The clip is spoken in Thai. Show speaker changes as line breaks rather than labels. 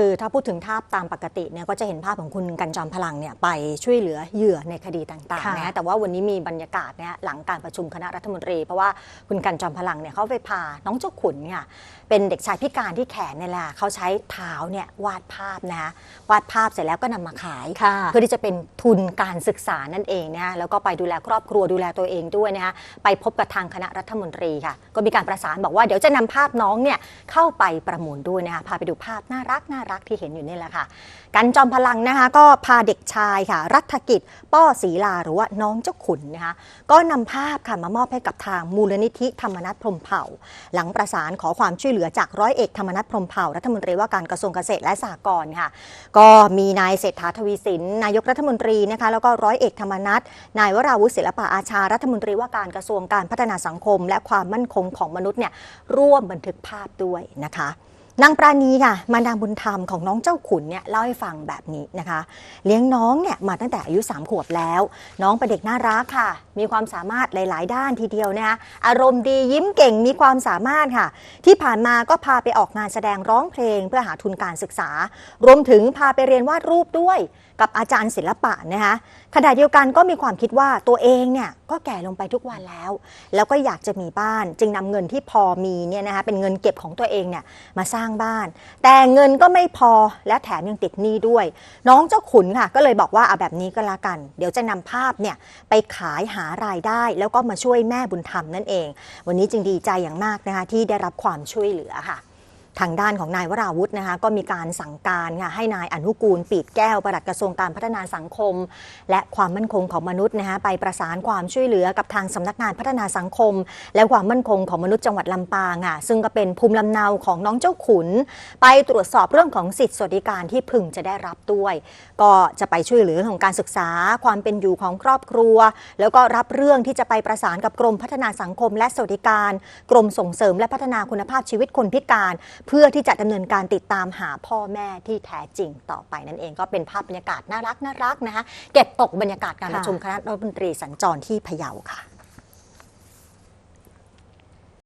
คือถ้าพูดถึงภาพตามปกติเนี่ยก็จะเห็นภาพของคุณกันจอมพลังเนี่ยไปช่วยเหลือเหยื่อในคดีต่างๆ
ค่ะ
นะแต่ว่าวันนี้มีบรรยากาศเนี่ยหลังการประชุมคณะรัฐมนตรี เพราะว่าคุณกันจอมพลังเนี่ยเขาไปพาน้องเจ้าขุนเนี่ยเป็นเด็กชายพิการที่แขนเนี่ยแหละเขาใช้เท้าเนี่ยวาดภาพนะคะวาดภาพเสร็จแล้วก็นำมาขาย
ค่ะ
เพื่อที่จะเป็นทุนการศึกษานั่นเองนะคะแล้วก็ไปดูแลครอบครัวดูแลตัวเองด้วยนะคะไปพบกับทางคณะรัฐมนตรีค่ะ ก็มีการประสานบอกว่าเดี๋ยวจะนำภาพน้องเนี่ยเข้าไปประมูลด้วยนะคะพาไปดูภาพน่ารักน่ารักที่เห็นอยู่นี่แหละค่ะ กันจอมพลังนะคะ ก็พาเด็กชายค่ะ รัฐกิจ ป้อศรีลาหรือว่าน้องเจ้าขุนนะคะ ก็นำภาพค่ะมามอบให้กับทางมูลนิธิธรรมนัฐพรมเผ่า หลังประสานขอความช่วยเหลือจากร้อยเอกธรรมนัฐพรมเผ่ารัฐมนตรีว่าการกระทรวงเกษตรและสหกรณ์ค่ะ ก็มีนายเศรษฐาทวีสินนายกรัฐมนตรีนะคะแล้วก็ร้อยเอกธรรมนัฐนายวราวุฒิศิลปะอาชารัฐมนตรีว่าการกระทรวงการพัฒนาสังคม และความมั่นคงของมนุษย์เนี่ยร่วมบันทึกภาพด้วยนะคะ นางปราณีค่ะมารดาบุญธรรมของน้องเจ้าขุนเนี่ยเล่าให้ฟังแบบนี้นะคะ เลี้ยงน้องเนี่ยมาตั้งแต่อายุ3ขวบแล้ว น้องเป็นเด็กน่ารักค่ะ มีความสามารถหลาย ๆ ด้านทีเดียวนะคะอารมณ์ดียิ้มเก่งมีความสามารถค่ะ ที่ผ่านมาก็พาไปออกงานแสดงร้องเพลงเพื่อหาทุนการศึกษา รวมถึงพาไปเรียนวาดรูปด้วยกับอาจารย์ศิลปะนะคะขณะเดียวกันก็มีความคิดว่าตัวเองเนี่ยก็แก่ลงไปทุกวันแล้ว แล้วก็อยากจะมีบ้านจึงนำเงินที่พอมีเนี่ยนะคะเป็นเงินเก็บของตัวเองเนี่ยมาสร้างบ้าน แต่เงินก็ไม่พอและแถมยังติดหนี้ด้วย น้องเจ้าขุนค่ะ ก็เลยบอกว่าเอาแบบนี้ก็แล้วกัน เดี๋ยวจะนำภาพเนี่ยไปขายหารายได้ แล้วก็มาช่วยแม่บุญธรรมนั่นเอง วันนี้จึงดีใจอย่างมากนะคะที่ได้รับความช่วยเหลือค่ะ ทางด้านของนายวราวุธนะคะก็มีการสั่งการค่ะให้นายอนุกูลปีดแก้วปลัดกระทรวงการพัฒนาสังคม และความมั่นคงของมนุษย์นะคะไปประสานความช่วยเหลือกับทางสำนักงานพัฒนาสังคม และความมั่นคงของมนุษย์จังหวัดลำปางค่ะซึ่งก็เป็นภูมิลำเนาของน้องเจ้าขุน ไปตรวจสอบเรื่องของสิทธิสวัสดิการที่พึงจะได้รับด้วย ก็จะไปช่วยเหลือของการศึกษาความเป็นอยู่ของครอบครัว แล้วก็รับเรื่องที่จะไปประสานกับกรมพัฒนาสังคม และสวัสดิการ กรมส่งเสริมและพัฒนาคุณภาพชีวิตคนพิการเพื่อที่จะดำเนินการติดตามหาพ่อแม่ที่แท้จริงต่อไปนั่นเองก็เป็นภาพบรรยากาศน่ารักน่ารักนะคะเก็บตกบรรยากาศการประชุมคณะรัฐมนตรีสัญจรที่พะเยาค่ะ